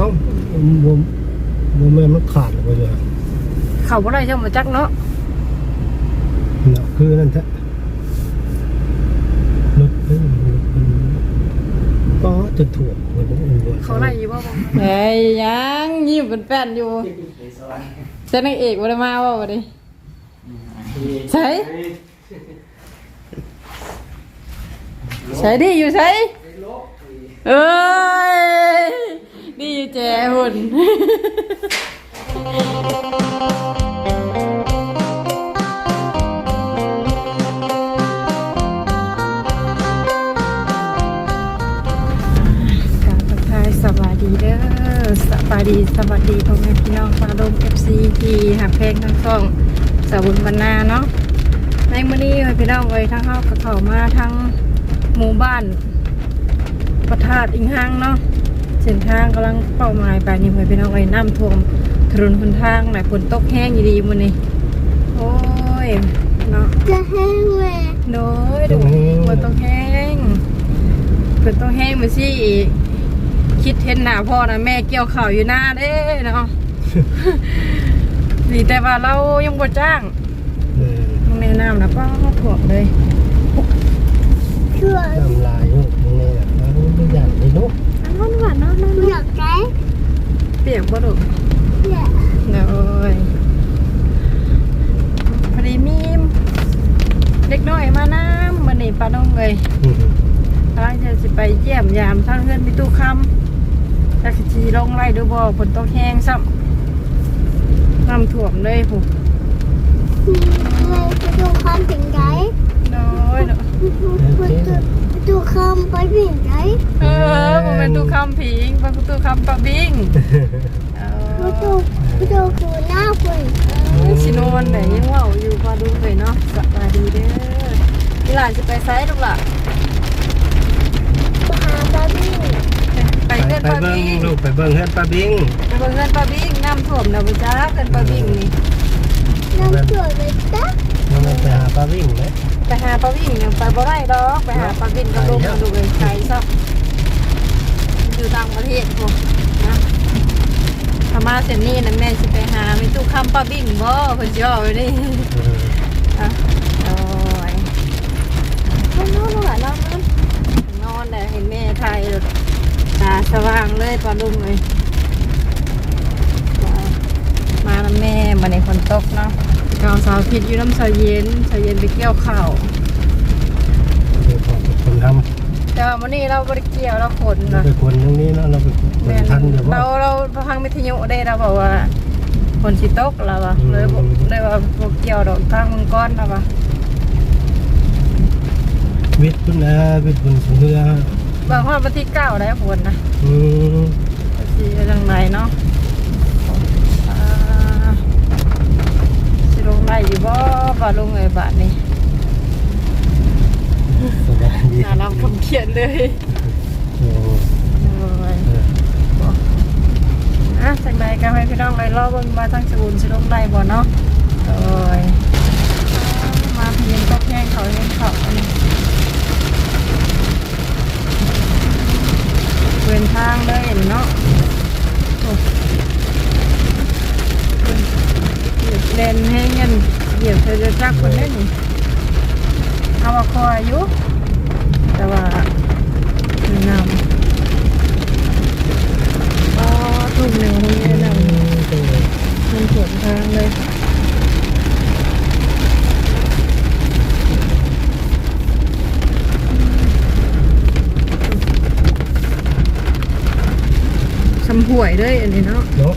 เอ้าบ่บ่แม่นมันขาดไปเลยเขาบ่ได้ช่างมาจักเนาะเนาะคือนั่นแท้รถเอ้ยรถมันก็จะถ่วงมันก็อุ่นด้วยเขาไล่อยู่บ่บ่เฮ้ยยังยิ้มเป็นแป้นอยู่เจ้านางเอกบ่ได้มาว่าบ่ดิใช่ใช่ดิอยู่ใช่เอ้ย ดีอยู่แจหุ่นการทักทายสวัสดีเด้อสวัสดีสวัสดีพ่อแม่พี่น้องฟาดม FC ที่หักเพลงทั้งสองสาวบุญบรรณาเนาะในมื้อนี้พี่น้องเอ้ยทั้งเฮาก็เข้ามาทั้งหมู่บ้านประทาดอิงห้างเนาะ เส้นทางกำลังเป้าหมายไปนี่เพื่อนพี่น้องเอ้ยน้ำท่วมถนนหนทางไหนฝนตกแห้งอยู่ดีมื้อนี้โอ้ยเนาะจะแห้งเลยโดยดูฝนตกแห้งฝนตกแห้งมาสิคิดเห็นหน้าพ่อนะแม่เกี่ยวข่าวอยู่หน้าเด้เนาะดีแต่ว่าเรายังบ่จ้างเออมึงแนะนำนะป้าถ่วงเลยช่วยน้ำลายลูกตรงนี้แหละแล้วไม่อยากให้ลูก อันนั้นหวานเนาะนั่นอยากใจเปียกบ่ดุอยากเลยพอดีมีเด็กน้อยมาน้ำมันนี่ป้าน้องเลยอืมกำลังจะสิไปเยี่ยมยามทางเพื่อนพี่ตู้คำจักสิจีลงไล่ดูบ่ฝนตกแห้งซ้ำน้ำท่วมเลยผู้เลยไปดูคำถึงใจน้อยเนาะ ไปดูไปดูคำไปถึงใจเออผมเป็นตู้คำผิงเป็นตู้คำปะบิงเอไปดูไปดูคือหน้าคุณอชิโนนไหนยังเว่าอยู่มาดูเลยเนาะสบายดีเด้อที่หลานจะไปไซส์ลูกล่ะมาหาบาร์บี้ไปไปเพื่อนไปปะเบิ้งบิงลูกไปเบิ้งเฮือนป้าบิงไปเบิ่งเพื่อนปะบิงน้ำท่วมนะบุจ้าเพื่อนปะบิงนี่น้ำสวยเลยจ้ะมันไปหาป้าบิงเลย ไปหาปะบิงยังไปบ่ได้ดอกไปหาปะบิงกับลูกมาดูเลยไกลซับอยู่ต่างประเทศพวกนะถ้ามาเส้นนี้นะแม่สิไปหามีตู้คำปะบิงบ่เพิ่นสิเอาไว้นี่เอออะโอ้ยนอนนอนนอนนอนนอนเลยเห็นแม่ไทยตาสว่างเลยปลาลุงเลยมาแล้วแม่มาในคนตกเนาะ เราสาวพิษอยู่น้ำสาวเย็นสาวเย็นไปเกี่ยวข้าวเดี๋ยวขอบคนทแต่ว่าวันนี้เราบริเกี่ยวเราขนำเรานะไปคนตรงนี้เนาะเราไปคนแม่นทันเดี๋ยวเราว่าเราพังวิทยุได้เราบอกว่าฝนสิตกเราอะเลยบอกเลยว่าพวกเกี่ยวดอกทางมังกรเราอะวิทย์พุ่นนะวิทย์พุ่นเรือบางวันวันที่เก้าได้ฝนนะอืมสีจังไรเนาะอ่าสิลง ไรอยู่บ่บ่ลงไงบาทนี่สบายดีอ่าน้ำคำเขียนเลยโอ้โอ้ยเอออะจังไรก็ให้พี่น้องไปรอเบิ่งมาทั้งสบูนสิลงไรบ่เนาะโอ้ยอ่ามาเพียงตกแห้งเขาเห็นเขาอันนี้เดินทางเลยเนาะโอ้ เล่นให้เงินเหยียบเธอจะจักคนเล่นนี่เอามาคอยอายุแต่ว่าคือนำก็ทุ่มหนึ่งคนนี้นำมันสวนทางเลยสำห่วยด้วยอันนี้เนาะ เนาะ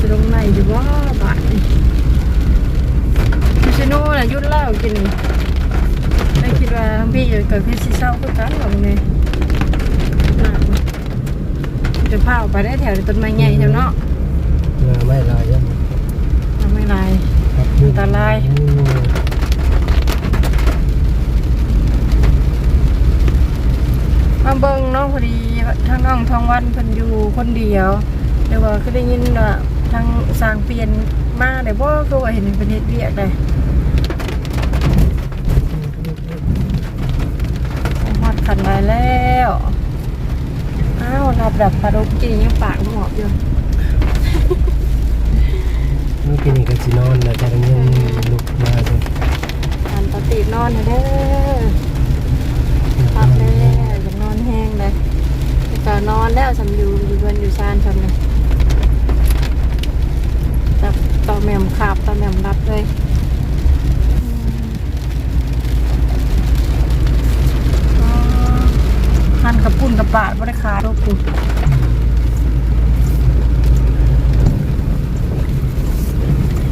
จะลงในดีว่าบาทนี่พิชโน่น่ะหยุดเหล้ากินได้คิดว่าทั้งพี่อยู่กับพี่ซีเศร้าก็กันหรอกเนี่ยน่ะจะพาออก ไปได้แถวต้นไม้ใหญ่จังเนาะงาไม่ลายยังทำไม่ไรครับอันตรายอืมมาเบิ่งเนาะพอดีทางน้องทองวันเพิ่นอยู่คนเดียวเดี๋ยวว่าก็ได้ยินว่าทางสร้างเปลี่ยนมาเดี๋ยวบ่ก็ว่าเห็นเป็นเฮ็ดเวียกเลยายแล้ว อ้าวรับดับปลาดุกกินยังปากหมอบอยู่เมื่อกี้นี่ก็สินอนแล้วจะได้เงินลุกมาเลยทานปกตินอนเด้อรับแล้วจะนอนแห้งเลยแต่ก็นอนแล้วสำอยู่อยู่เพื่อนอยู่ชานสำเลยจับต่อแหม่มขาบต่อแหม่มรับเลยอ๋อ หั่นกระปุ่นกระปาดบริขาดโอ้กู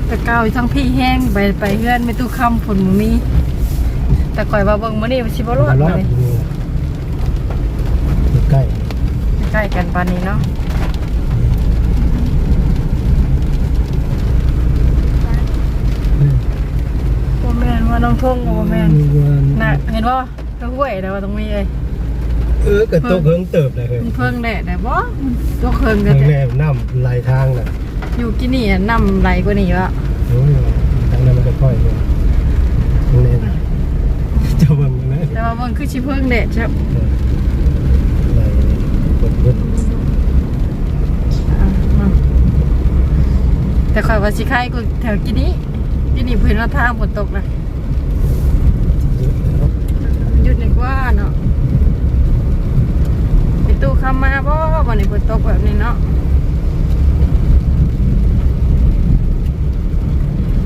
แต่เก่าทั้งพี่แห้งไปไปเฮือนไม่ตู้คำผลมืมี แต่ก่อยว่าเบิ่งมื้อนี้มันสิบ่รอดรอเลดยอยู่ใกล้ใกล้กันปานนี้เนาะอืมบ่แม่นว่าน้องทงบ่แม่นวันน่ะเห็นบ่ก็ห้วยแต่ว่าตรงนี้เอ้ย เออกระตกเฮิงเติบเลยเฮ้ยมันเพิ่งแดดได้บ่ตัวเคิงเฮิก็งแต่แนบน้ำไหลทางน่ะ อยู่กินนี่อะน้ำไหลกว่านี้วะโอ้ยทางนั้นมันก็ค่อยเลยทางนี้นะจะเบิ่งนะแต่ว่าเบิ่งคือสิเพิ่งแดดครับไหลบดบดอะมาแต่ข่อยว่าสิคายกูแถวกินนี้กินนี่เพิ่นว่าทางฝนตกนะหยุดดีกว่าเนาะไป ตู้คำมาบ่บ่นี่ฝนตกแบบนี้เนาะ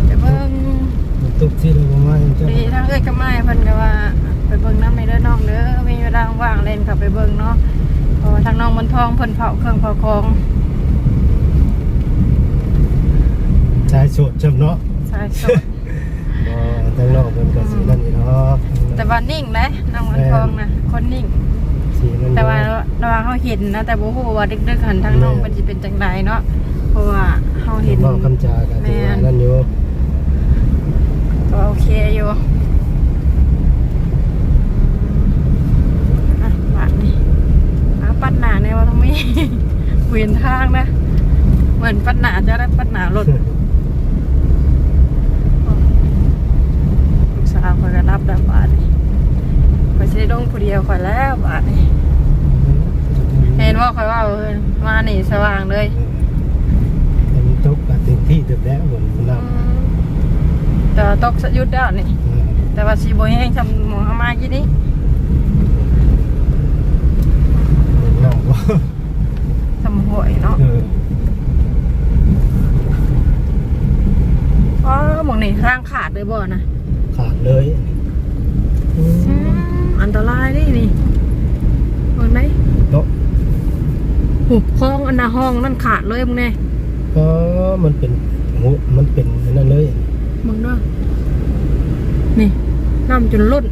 ไปเบิ่งมันตกที่เราประมาณจะดีทั้งเอ้ยกับไม้เพิ่นก็ว่า ไปเบิ่งน้ำในเด้อน้องเด้อมีเวลาว่างเล่นกลับไปเบิ่งเนาะเพราะว่าทางน้องบนทองเพิ่นเผาเครื่องเผาของชายโสดจำเนาะสายสด บ่ทางนอกมันก็สีนั่นนี่เนาะแต่ว่านิ่งเลยน้องบนทองนะคนนิ่ง สีนั่นแต่ว่าเราว่าเขาเห็นนะแต่บ่ฮู้ว่าดึกๆหันทางน้องเพิ่นสิเป็นจังไดเนาะเพราะว่าเฮาเห็เห็นนว่าคำจากันที่ว่านั่นอยู่ก็โอเคอยู่อะบาดนี่อาปัดหนาในว่าตรงนี้เวียนทางนะ เหมือนปัดหนาจะได้ปัดหนารถลูกสาวคอยก็รับแล้วบาดนี่คอย ใช้ดงผู้เดียวคอยแล้วบาดนี่เห็นว่าคอยว่าเออมานี่สว่างเลยมันตกกันเต็มที่เต็มแล้วเหมือนน้ำแต่ว่าตกสะยุดแล้วนี่แต่ว่าสีโบแห้งทำหมองเข้ามากี่นี้น้ำว่าทำหวยเนาะเอออ๋อหมองนี่ร่างขาดเลยบ่นะขาดเลย อืมอันตรายนี่นี่เห็นไหม เนาะ หุบคลองอันนาห้องนั่นขาดเลยมึงเนี่ยก็มันเป็นหูมันเป็นอันนั่นเลยมึงด้วยนี่น้ำจนล้น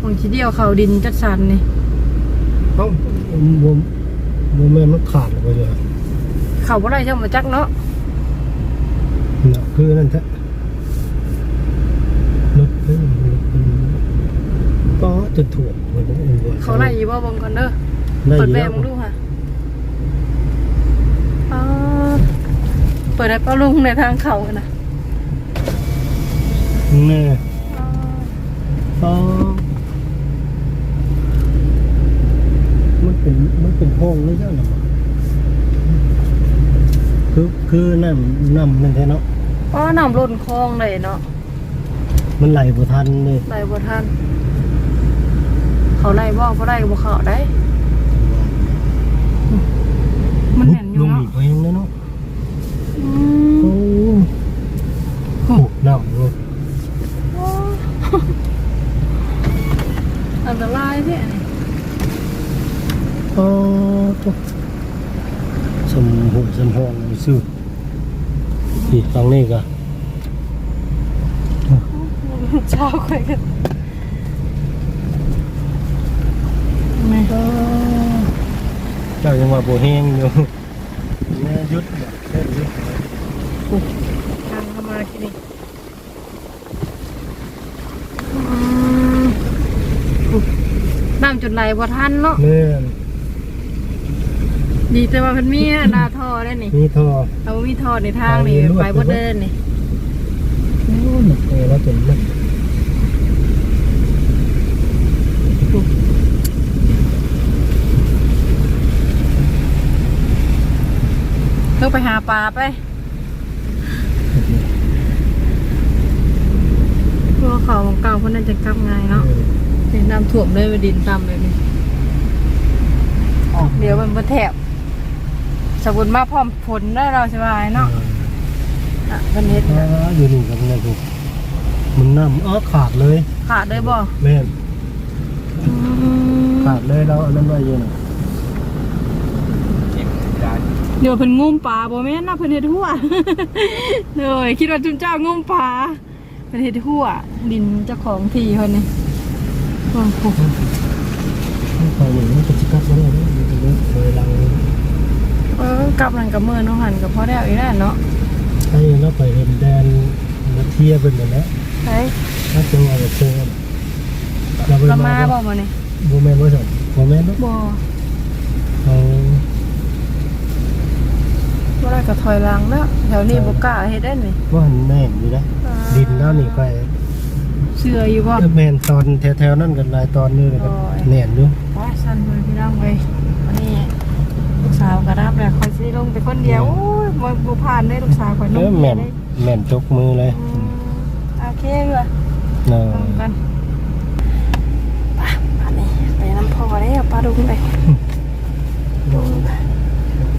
มองทีเดียวเขาดินจัดสรรนี่เอ้าบ่บ่แม่นมันขาดเลยว่าเขาบ่ได้ช่างมาจักเนาะเนาะคือนั่นแท้รถเพิ่นรถเพิ่นก็จนถ่วงมันก็อุ่นด้วยเขาไล่อยู่บ่เบิ่งก่อนเด้อได้เปิดอยู่แบแล้ว มึงดูค่ะอ๋อ เปิดได้เป้าลุงในทางเขาอะนะแน่อ๋อมันเป็นมันเป็นห้องเลยเจ้าเนาะคือคือน้ำน้ำนั่นแท้เนาะอ๋อน้ำล้นคลองเลยเนาะมันไหลบ่ทันเลยไล่บ่ทันเขาไล่บ่บ่ได้ก็บ่เข้าได้ มันเห็นอยู่ลงเนาะ อีกเพลงแล้วเนาะ อื โอ้ ม โหน้ำเลย อันตรายเนี่ย โอ้ตัว สมหูสมห้องซื่ออีกตรงนี้ก็เช้าคุยกันไม่เจ้ายังว่าโบแห้งอยู่แม่ยุดแบบเล่นยุดทางเข้ามาที่นี่อืมน้ำจุดไหลบ่ทันเนาะแม่ ดีจะมว่าเพิ่นมีนาทอได้นี่ มีทอเอามีทอในทางนี่ไปบดเดินนี่โอ้หนักเลยแล้วจนมันเพิ่งไปหาปลาไปพวกเขาของเก่าพวกนั้นจะกลับงเนาะเห็นน้ำท่วมเลยไดินต่ำเลยนี่ออเดี๋ยวมันมาแถบ สมบุญมาพร้อมฝนได้เราสบายเนาะอะเป็นเฮ็ดอ๋ออยู่นี่กับนี่ถูกมันน้ำอ๋อขาดเลยขาดได้บ่แม่นขาดเลยแล้วอันนั้นไว้อยู่น่ะเดี๋ยวเพิ่นงุ้มปลาบ่แม่นนะเพิ่นเฮ็ดหัว เลยคิดว่าจุนเจ้างุ้มปลาเพิ่นเฮ็ดหัวดินเจ้าของที่เพิ่นนี่โอ้โหไปหนึ่งมันจะจิกัดมาได้เนี่ยมันจะเลิกเลยลังเออ กลับนั่นกับมือน้องหันกับพ่อแด้อีกแล้วเนาะให้เราไปเห็นแดนมาเทียบเป็นแบบนี้ใช่ถ้าเจอแบบเจอเราเรามาบ่มานี่โมเมนต์ว่สั่โมเมนต์บ่เขาบ่ได้ก็ถอยหลังแล้วแถวนี้บ่กล้าเฮ็ดได้นี่ว่าหันแน่นอยู่นะดินแล้วนี่ไปเชื่ออยู่บ่แมนตอนแถวๆนั่นกันหลายตอนนี่เลยกันโอ้ยแน่นอยู่ บ่บ่ผ่านได้ลูกสาวคอยลเองอแม่นได้แม่นจกมือเลยอืมโอเคเลยเนาะลงกันไปป่านนี้ไปน้ำพอแล้วปลาดุงไป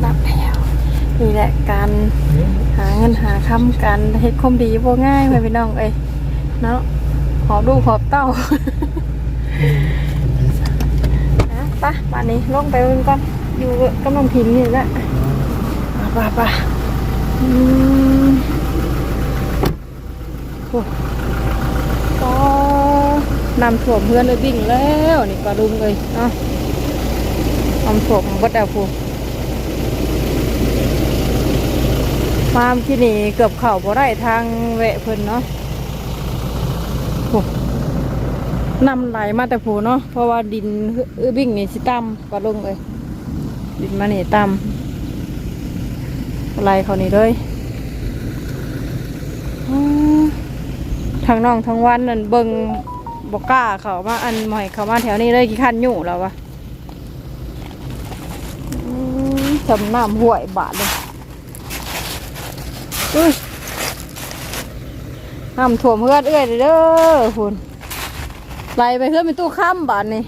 รับแล้วนี่แหละการหาเงินหาคำการเฮ็ดความดีบ่ง่ายเพื่อนพี่น้องเอ้ยเนาะหอบลูกหอบเต้า นะไปป่านนี้ลงไปเบิ่งก่อน อยู่กำลังพิมพ์นี่แหละไปไปอืม โอ้ก็นำถ่วมเพื่อนเลยวิ่งแล้วนี่ปลาดุงเลยเนาะนำถ่วมบดเอาพูฟาร์มที่นี่เกือบเข่าบ่ได้ทางแวะเพิ่นเนาะโอ้นำไหลมาแต่ผูเนาะเพราะว่าดินอื้อบิ่งนี่สิต่ำปลาดุงเลยดินมาเนี่ต่ำ ไหลเขานี่เลยอ๋อทางน้องทางวันนั่นเบิงบอกกล้าเขามาอันหมอยเขามาแถวนี้เลยกี่ขันอยู่แล้ววะจำน้ำห่วยบาทเลยอุ้ยน้ำถ่วมเพื่อนเอื้อยเด้อคุณไหลไปเพื่อนเป็นตู้ข้ามบาทนี่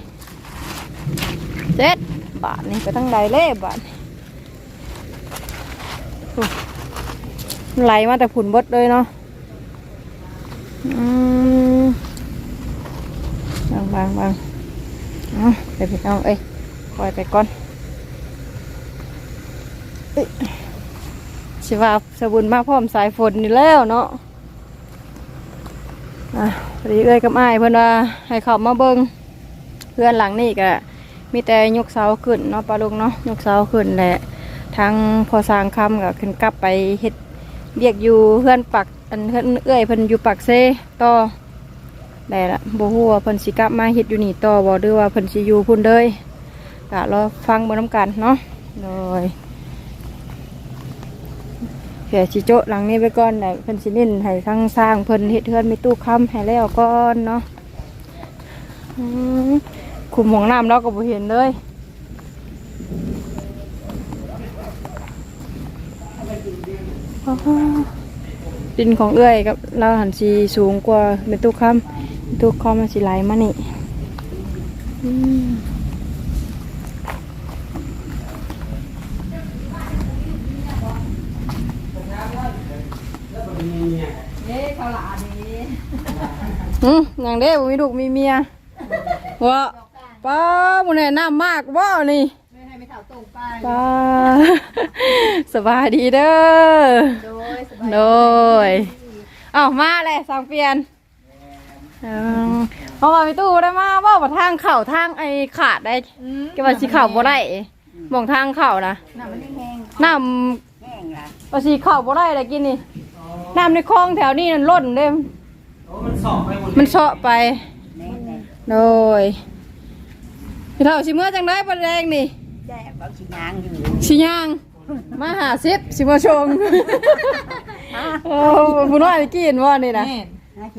เจ็ดบาทนี่ไปทั้งใดเล่บาทนี่โอ้ ไหลมาแต่ผุนบดเลยเนาะบางบางบางเอาไปไปเอาเอ้ยคอยไปก่อนเอ้ยชิว่าสบุญมาพร้อมสายฝนนี่แล้วเนาะอะพอดีเอ้ยกับอ้เพิ่อนว่าให้เขามาเบิ่งเพื่อนหลังนี่ก็มีแต่ยกเสาขึ้นเนาะปลาลุงเนาะยกเสาขึ้นแหละทางพอสร้างคำก็ขึ้นกลับไปเฮ็ด เรียกอยู่เพื่อนปักอันเพื่อนเอื้อยเพิ่นอยู่ปักเซต่อได้ละบ่ฮู้ว่าเพิ่นสิกลับมาเฮ็ดอยู่นี่ต่อบ่หรือว่าเพิ่นสิอยู่พุ่นเด้ยก็รอฟังเบิ่งนํกันเนาะโดยเดี๋ยวสิโจะหลังนี้ไปก่อนได้เพิ่นสิเน้นให้ทั้งสร้างเพิ่นเฮ็ดเฮือนมีตู้ค้ำให้แล้วก่อนเนาะอืมคุมห้องน้ำเราก็บ่เห็นเลยอ๋อ ดินของเอื้อยกับเราหันสีสูงกว่าเมตุคัมเมตุคัมมันสีไหลมานี่อืมอืมอย่างเด้มีลูกมีเมียว่าป้าบุญแนะนำมากว่านี่ ป้าสบายดีเด้อโดยเอามาเลยสังเปลี่ยนเออเอามาไปตู้ได้มาว่าว่าทางเข่าทางไอ้ขาดได้ก็ว่าสิเข่าบ่ได้มองทางเข่านะน้ำว่าสิเข่าบ่ได้เลยกินนี่น้ำในคลองแถวนี้นั่นล้นเด้มมันเสาะไปโดยพี่เท่าสิเมื่อจังได้ประแดงนี่ สิยาง มาหาซิปสิมาชงโอ้ผู้น้อยไปกินว่านี่นะ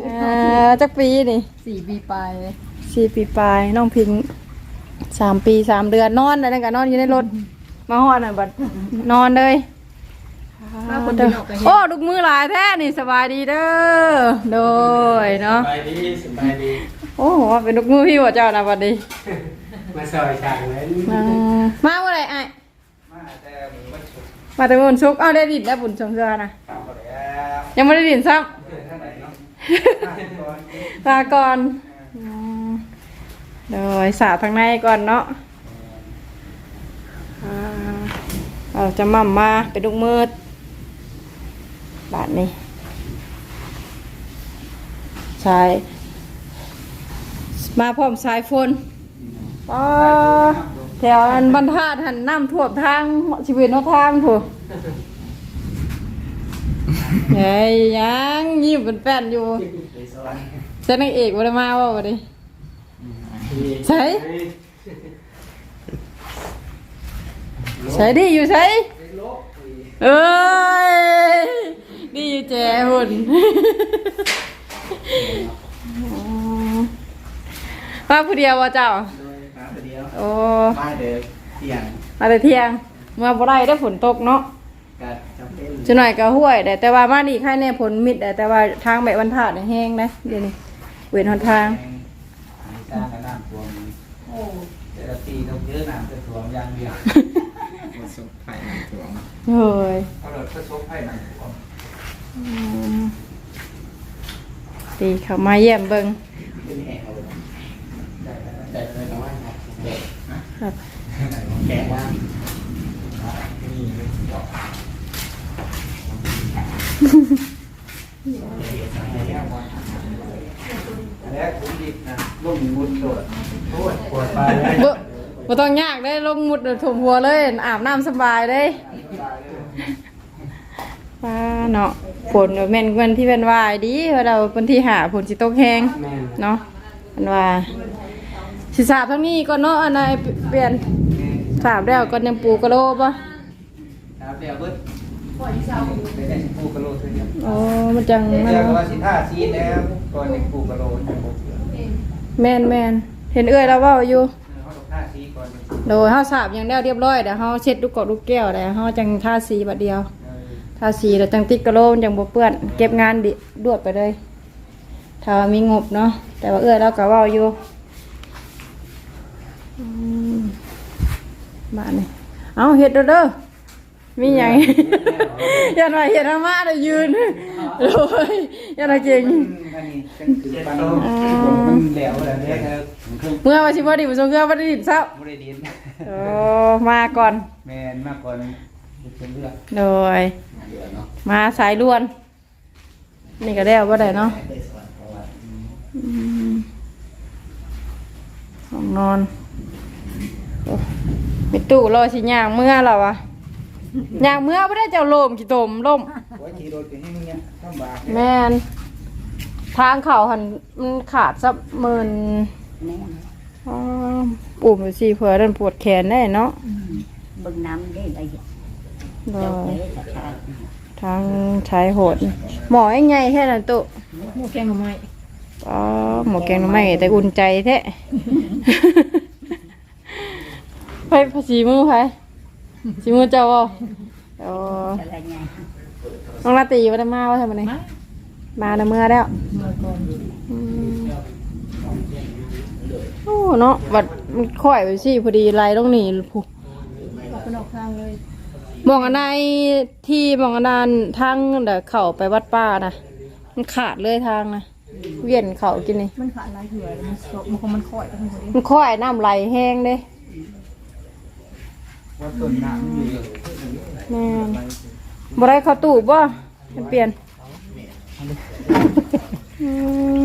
เอ่อจักปีนี่สี่ปีไปสี่ปีปลายน้องพิงสามปีสามเดือนนอนอะไรกันนอนอยู่ในรถ มาหอดน่ะบัดนอนเลยมาคนเดียวโอ้ลูกมือหลายแท้นี่สบายดีเด้อโดยเนาะสบายดีสบายดีโอ้โหเป็นลูกมือพี่หัวเจ้านะบัดนี้ มาซอยช่างเลยมามาเมื่อไหร่ไอ้มาแต่มือวัดสุดมาแต่บุญซุกเอาได้ดินได้บุญชมเสื้อนะตามไปแล้วยังไม่ได้ดินซ้เพื่อนท่านไหนเนาะำมาก่อนลาก่อนอืมโดยสาทางในก่อนเนาะอ่าเราจะมั่มมาเป็นลูกมืดบาทนี้สายมาพร้อมสายฝน ป้แถวอันบรรทัดหันน้ำท่วมทางชีวิตนอกทางถูกเฮ้ยยังยิ้มเป็นแป้นอยู่ไปสอนเส้นนางเอกวันมาว่าวันนี้ใช่ใส่ดีอยู่ใส่เอ้ยดีอยู่แจหุ่นมาผู้เดียวว่าเจ้า มาเดียวโอ้มาเด็กเที่ยงมาแต่เที่ยงเมื่อบ่ได้ได้ฝนตกเนาะกัดจำเป็นจะหน่อยก็ห้วยแต่แต่ว่ามานี่ค่ายแน่ผลมิดแต่แต่ว่าทางแบบวันถาดเนี่ยแห้งนะเดี๋ยวนี้เว้นหนทางสร้างกันน้ำท่วมแต่ละปีต้องเยอะน้ำจะท่วมอย่างเดียวประสบภัยน้ำท่วมเฮ้ยเอารถประสบภัยน้ำท่วมอืมดีเขามาเยี่ยมเบิงเป็นแหงเอาเลยแต่เลยนะว่าเด็กนะ ครับแกงว่างนี่ดอกแล้วผมดิบนะร่มมุดโดดโอ้ยปวดไปเลยบ่ต้องยากได้ลงมุดถมหัวเลยอาบน้ำสบายเลยป้าเนาะฝนแม่นวันที่เป็นวายดีเพราะเราวันที่หาฝนสิตกแห้งเนาะอันว่า สิสาบทั้งนี้ก่อนเนาะอันไหนเปลี่ยนสาบแล้วก่อนยังปูกระโลป่ะครับเดี๋ยวเบิดไปได้ปูกระโหลกเท่าเดียวโอ้มันจังเดี๋นั่ยวนก็ว่าสิท่าซีดแล้วก่อนในปูกระโหลกจะบกเหลือแม่นแม่นเห็นเอื้อยแล้วเว่าอยู่เขาต้องท่าซีก่อนโดยเฮาสาบอย่างเดียวเรียบร้อยเดี๋ยวเฮาเช็ดลูกกอกลูกแก้วแล้วเฮาจังทาสีบัดเดียวทาสีแล้วจังติดกระโหลกจังบ่เปื้อนเก็บงานดิรวดไปเลย ถ้าว่ามีงบเนาะแต่ว่าเอื้อยเราก็เว้าอยู่อืม บ้านนี่เอาเฮ็ดเด้อเด้อมีหยังยันว่าเฮ็ดอามาได้ยืนโอ้ยยันว่าเก่งอันนี้เป็นคือปันมันแหลวแล้วเนี่ยครับเครื่องเมื่อว่าสิบ่ไดีบ่ส่งเครื่องบ่ได้ดินเช้าบริดินโอ้มาก่อนแมนมากกว่าเป็นเลือกโดยเดือเนาะมาสายล้วน นี่ก็ได้เอาบ่ได้เนาะไปสอนเพราะว่าอืมห้องนอนโอ้มี ตู้รอสิย่างเมื่อแล้ววะย่างเมื่อบ่ได้เจ้าโลมกี่ตมล่มไว้ทีโดนกันให้มึงเนี่ยลำบากแม่นทางเขาหันมันขาดสักหมื่นอ๋อปุ่มไปสิเผื่อเดินปวดแขนได้เนาะเบิ่งน้ำได้ไรเโดจ้ายเอ๋จะชาทางชายโหด หมอยังไงแค่นั้นตุหมูแกงหน่อไม้อ๋อหมอแกงหน่อไม่แต่อุ่นใจแท้ ไปภาษีมือไปสีมือเจ้าบ่อ๋ออะไรไงน้องลาตรีวันมาว่าทำไมมาในเมื่อแล้วอืมโอ้เนาะบัดมันค่อยไปสิพอดีไล่ต้องหนีผู้ออกเป็นออกทางเลยมองอันใดที่มองอันนั้นทางเดี๋ยวเข้าไปวัดป้านะมันขาดเลยทางนะเวียนเขากินนี่มันขาดลายเหือมันสดมันคงมันค่อยทั้งหมดมันค่อยน้ำไหลแห้งเด้ ว่าต้นน้ำอยู่เลยแม่นบ่ได้เข้าตู้บ่ให้เปลี่ยนอื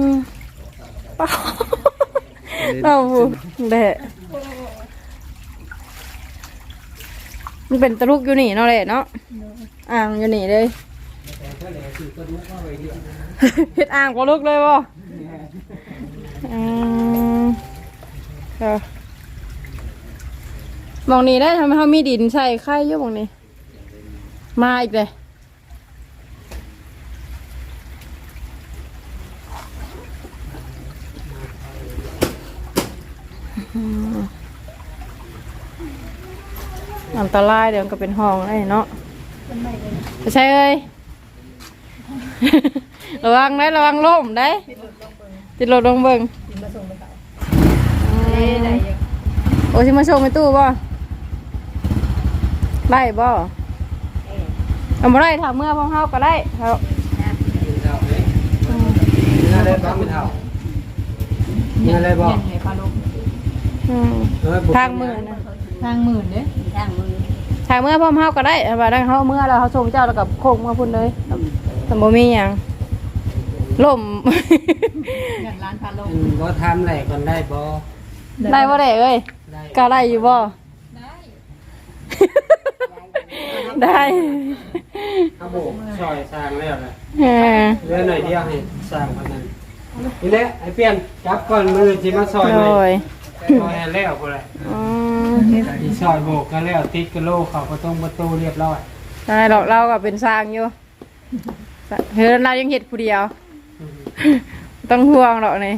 มเป้าเราแดะมันเป็นตะลุกอยู่นี่เนาะแหละเนาะอ่างอยู่นี่เลยเฮ็ดอ่างกว่าลุกเลยบ่อืมเออห มองนี้ได้ทำให้เขามีดินใส่ไข่อยู่หมองนี้ มาอีกเลยอันตรายเดี๋ยวมันก็เป็นห้องไอ้เนาะไปใช่เอ้ย ระวังได้ระวังล่มได้ ติดรถลงเบิ่งอืมโอ้สิมาส่งไปตู้บ่ ได้บ่เอาบ่ได้ถามเมื่อพ่อเฮาก็ได้ครับนี่อะไรบ้างไม่เท่านี่อะไรบ้างอืมเออทางมือนะทางหมื่นเด้ทางมือถามเมื่อพ่อเฮาก็ได้เอาว่าได้เฮาเมื่อแล้วเฮาส่งเจ้าแล้วกับโคกมาพุ่นเลยสมบ่มีหยังล่มเงินล้านพันโลบ่ทำอะไรก่อนได้บ่ได้บ่ได้เอ้ยได้ก็ได้อยู่บ่ ได้เอาโบกซอยสร้างแล้วนะเออเหลือหน่อยเดียวให้สร้างคนนั้นนี่แหละไอ้เปลี่ยนจับก่อนมือที่มาซอยหโดน่อยยซอยให้แล้วพุ่นแหละอืมที่ซอยโบกก็แล้วติดกระโหลกเขาประตูประตูเรียบร้อยได้หรอกเราก็เป็นสร้างอยู่เฮ้ยเรายังเห็ดผู้เดียว ต้องห่วงหรอกนี่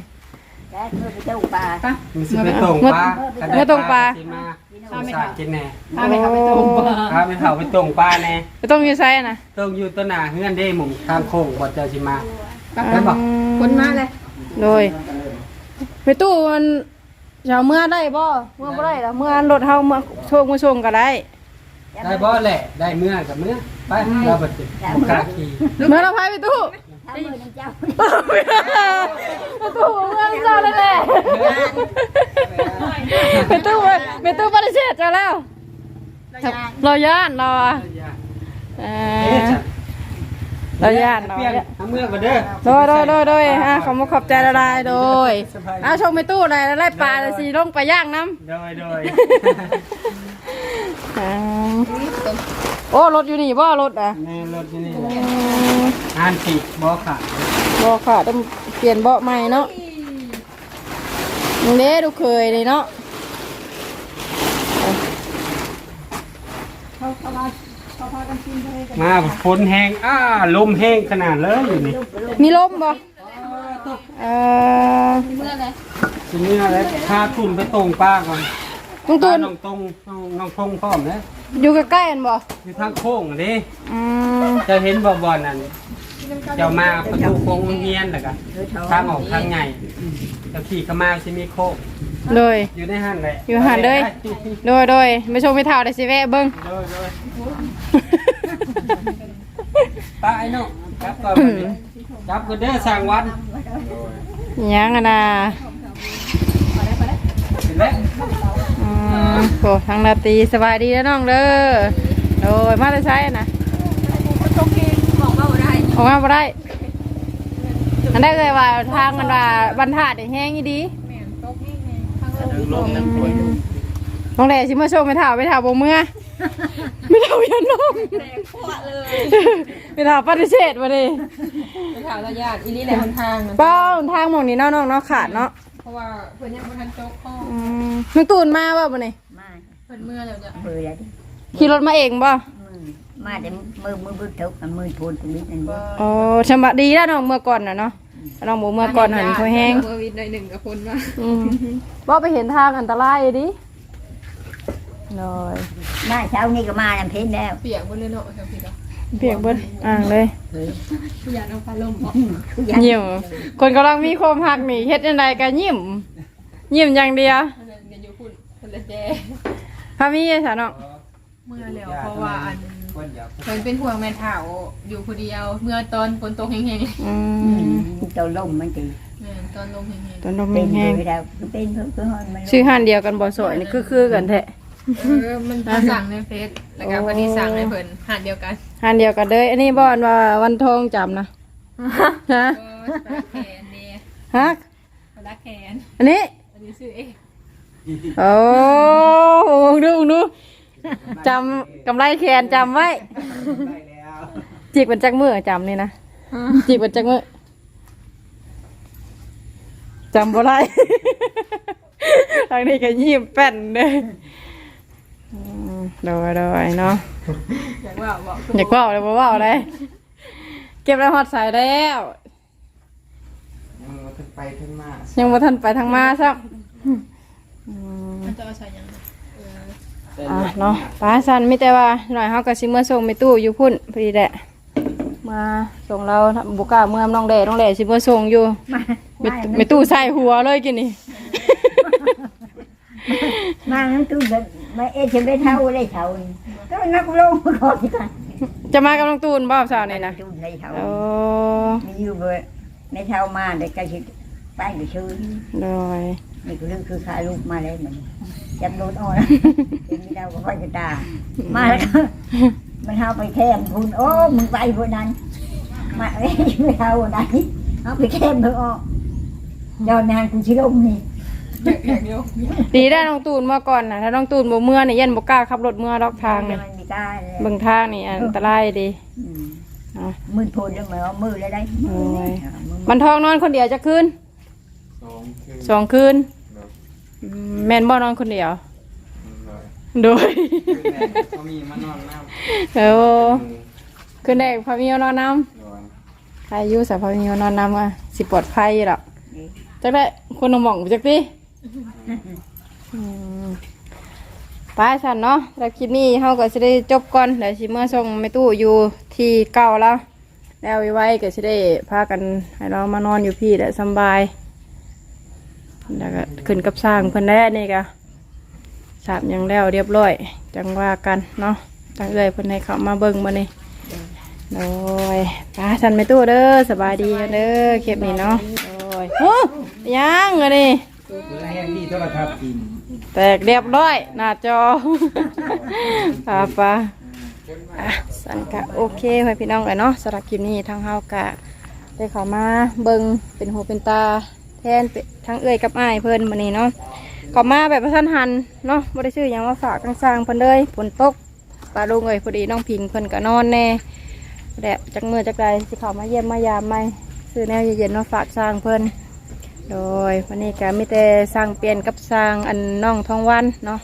แล้เมื่อไปเจ้าป่ามีสิไปตรงปลาเมื่อตรงปลา สิมา สงสารกินแน่ถ้าไม่ทำไปตรงบ่พาไปเผาไปตรงปลาแน่ไม่ต้องอยืดไซนะต้องอยู่ต้นหน้าเฮือนเด้หมุมทางโค้งบ่เจอสิมาแล้วบอกคนมาเลยโดยไปตู้มันจะเอาเมื่อได้บ่เมื่อบ่ได้แล้วเมื่อรถเฮาเมื่อโชคมาชงก็ได้ ได้บ่แหละได้เมื่อกับเมื่อไปเราบัดนี้บ่กล้าขี่เมื่อเราพายไปตู้ทางมือน้ำเจ้าไปตู้เมื่อเจ้าเลยแหละไปตู้ไป ตู้ปฏิเสธเจ้าแล้วเราย่านเราอะเอเอ๊ะอจ้ะเราย่านเราเปลี่ยนย่านเอาเมื่อก่อนเด้อโดยโดยโดยโดยอะขอมาขอบใจละลายโดยอะชงไปตู้เลยแล้วไล่ปลาเลยสิลงไปย่างน้โดยโดยำอ่าโอ้รถอยู่นี่บ่รถอะแม่รถที่นี่งานปิดบ่ขาดบ่ค่ะต้องเปลี่ยนเบาะใหม่เนาะมึงเด้ดูเคยเลยเนาะ มาฝนแห้งอ้าลมแห้งขนาดเลยอยู่นี่มีลมบ่เอ่อทีนี้อะไรพาคุณไปตรงป้าก่อนลุงตูนน้องตรงน้องน้องพงพร้อมนะอยู่ใกล้ๆกันบ่อยู่ทางโค้งอันนี้อืมจะเห็นบ่บ่อนนั่นเจ้ามาประตูโค้งโรงเรียนแล้วก็ทางออกทางใหญ่เจ้าขี่เข้ามาสิมีโค้ง โดย อยู่ในหันเลยอยู่หันเลย โดยโดยไม่ชมไม่เท่าได้สิแวะเบิ่งโดยโดยป้าไอ้น้องจับก่อนบัดนี้จับก็เด้อสร้างวันยังอะนะเห็นแล้วอืมโหทางนาตรีสบายดีแล้วน้องเด้อโดยมาได้ใช้นะออกมาบ่ได้ออกมาบ่ได้อันได้เลยว่าทางมันว่าบรรทัดนี่แห้ง อีดีน้องแหล่สิมาโชว์ไม่เท่าไม่เท่าบ่เมื่อไม่เท่ายันนมไม่เท่าปฏิเสธมาดิไปถามระยะอีนี่แหละคนทางนะเป้าทางหมองนี้เนาะน้องเนาะขาดเนาะเพราะว่าเพิ่นยังบ่ทันโจ๊กข้ออืมน้องตูนมาบ่บ่นี่มาเพิ่นเมื่อแล้วจ้ะเบื่อดิขี่รถมาเองบ่มือมาแต่มือมือบึ้งทุกมือพูนตรงนี้นั่นบ่อ๋อชำบะดีแล้วน้องเมื่อก่อนน่ะเนาะ น้องบ่เมื่อก่อนหันเขาแห้งเมื่อวิทย์หน่อยหนึ่งกับคนมาอืมบ่ไปเห็นทางอันตรายดิน้อยมาเช้านี้ก็มาน้ำเพชรแล้ว เปียกบนเลยเนาะแถวพี่ก็เปียกเบิดอ่างเลยผู้ยานเอาพัดลมออกยิ้มคนกำลังมีความหักนี่เฮ็ดจังไดก็ยิ้มยิ้มอย่างเดียวเพิ่นก็อยู่พุ่นเพิ่นละแจพามีซะเนาะเมื่อแล้วเพราะว่าอัน คนเดียวเพิ่นเป็นห่วงแม่เฒ่าอยู่คนเดียว เมื่อตอนฝนตกแห้งอืมเจ้าลมมันตีๆแม่นตอนลมแห้งตอนนมเป็นแห้งไปแล้วเป็นเพื่อเพื่อให้มันชื่อห้านเดียวกันบ่สวยนี่คือๆกันแท้ๆเออมันเพิ่นสั่งในเฟซแล้วก็วันนี้สั่งให้เพิ่นหาดเดียวกันห้านเดียวกันเลยอันนี้บ่อนว่าวันทองจำนะฮะก็รักแขนเด้ฮะรักแขนอันนี้ อันนี้ชื่อเองโอ้ดูดู จำกำไรแขนจำไว้ ได้แล้วจีบเป็นจักมือจำนี่นะจีบเป็นจักมือจำบ่ได้ ทางนี้ก็ยิ้มแป้นเด้ออืมโดยโดยเนาะอยากว่าบอกอยากเว่าเลยบ่เว่าเลยเก็บแล้วฮอดสายแล้ว ยังบ่ทันไปถึงมายังบ่ทันไปทางมาซับอืมมันจะเอาใส่ยังเอออะเนาะป้าสันมีแต่ว่าหน่อยเฮาก็สิเมื่อส่งไปตู้อยู่พุ่นพอดีแหละมาส่งเราบุกล้าเมื่อน้องแดน้องแดสิเมื่อส่งอยู่มาไปไปตู้ใส่หัวเลยกินนี่มาน้ำตู้แบบมาเอ๊ะจะไม่เท่าได้เท่านี่ก็นักลงมาก่อนกันจะมากับน้องตูนบ่สาวนี่นะตู้ได้เท่าโอ้มีอยู่เบอร์ไม่เท่ามาเด็กก็ชิไปไปชื่อโดยนี่คือเรื่องคือขาลูกมาแล้วมัน จำโดนอ่อนเป็นไม่ได้ก็ค่อยจะตามาแล้วก็มันเท่าไปแคมพูนโอ้มึงไปพวกนั้นมาเอ้ยไม่เท่าไหนเอาไปแคมเถอะอ้อยอนนานกูชิลงนี่ดีได้น้องตูนเมื่อก่อนนะถ้าน้องตูนบ่เมื่อนี่ยันบ่กล้าขับรถเมื่อดอกทางนี่มันมีกล้าเลยเบิ่งทางนี่อันตรายดีอืมอะมือโพนยังไงเอามือเลยได้โอ้ยอ่ามือมันทองนอนคนเดียวจะคืนสองคืน แม่นบ่นอนคนเดียวเลยโดยคืนแรกเขามีมานอนน้ำโอ้คืนแรกพามีนอนน้นอนำอายุสาวพามีนอนน้ำอะสิปลอดภัยหรอกจักได้คนเอาหม่องไปจักติอืมไปสันเนาะแล้วคลิปนี้เฮาก็สิได้จบก่อนเดี๋ยวสิเมื่อส่งแม่ตู้อยู่ที่เก่าแล้วแล้วไว้ๆก็สิได้พากันให้เรามานอนอยู่พี่และสำบาย แล้วก็ขึ้นกับสร้างเพิ่นแน่นี่ก็สามยังแล้วเรียบร้อย จังว่ากันเนาะจังเอ้ยเพิ่นให้เขามาเบิ่งมานี่โดยป้าสันไม่ตู้เด้อสบายดีเด้อเก็บนี่เนาะโดยโอ้ยังอันนี้คือให้พี่แตกเรียบร้อยหน้าจอป้าป้าสันกะโอเคไว้พี่น้องเลยเนาะสำหรับคลิปนี้ทางเฮากะได้เขามาเบิ่งเป็นหูเป็นตา ทนทั้งเอ้ยกับอ้ายเพิ่นมื้อนี้เนาะก็มาแบบประทันหันเนาะบ่ได้ซื้อหยังมาฝากทางสร้างเพิ่นเลยฝนตกปลาลงเอ้ยพอดีน้องพิงเพิ่นก็นอนแน่แดดจักมือจักใดสิเขามาเยี่ยมมายามไหมซื้อแนวเย็นๆมาฝากสร้างเพิ่นโดยวันนี้ก็มีแต่สร้างเปลี่ยนกับสร้างอันน้องทองวันเนาะ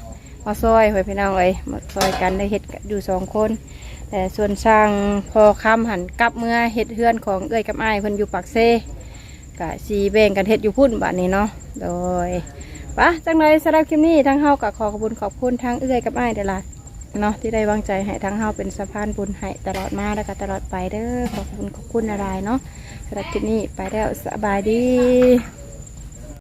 มาซอยไว้พี่น้องเอ้ยมาซอยกันได้เฮ็ดอยู่สองคน แต่ส่วนสร้างพอคำหันกลับเมื่อเฮ็ดเฮือนของเอ้ยกับไอ้เพิ่นอยู่ปากเซ ก็สีแบ่งกันเฮ็ดอยู่พุ่นบัดนี้เนาะโดยปะจังเลยสำหรับคลิปนี้ทั้งเฮากับขอขอบคุณขอบคุณทั้งเอื้อยกับอ้ายเดลัดเนาะที่ได้วางใจให้ทั้งเฮาเป็นสะพานบุญให้ตลอดมาแล้วก็ตลอดไปเด้อขอบคุณขอบคุณอะไรเนาะสำหรับคลิปนี้ไปแล้วสบายดี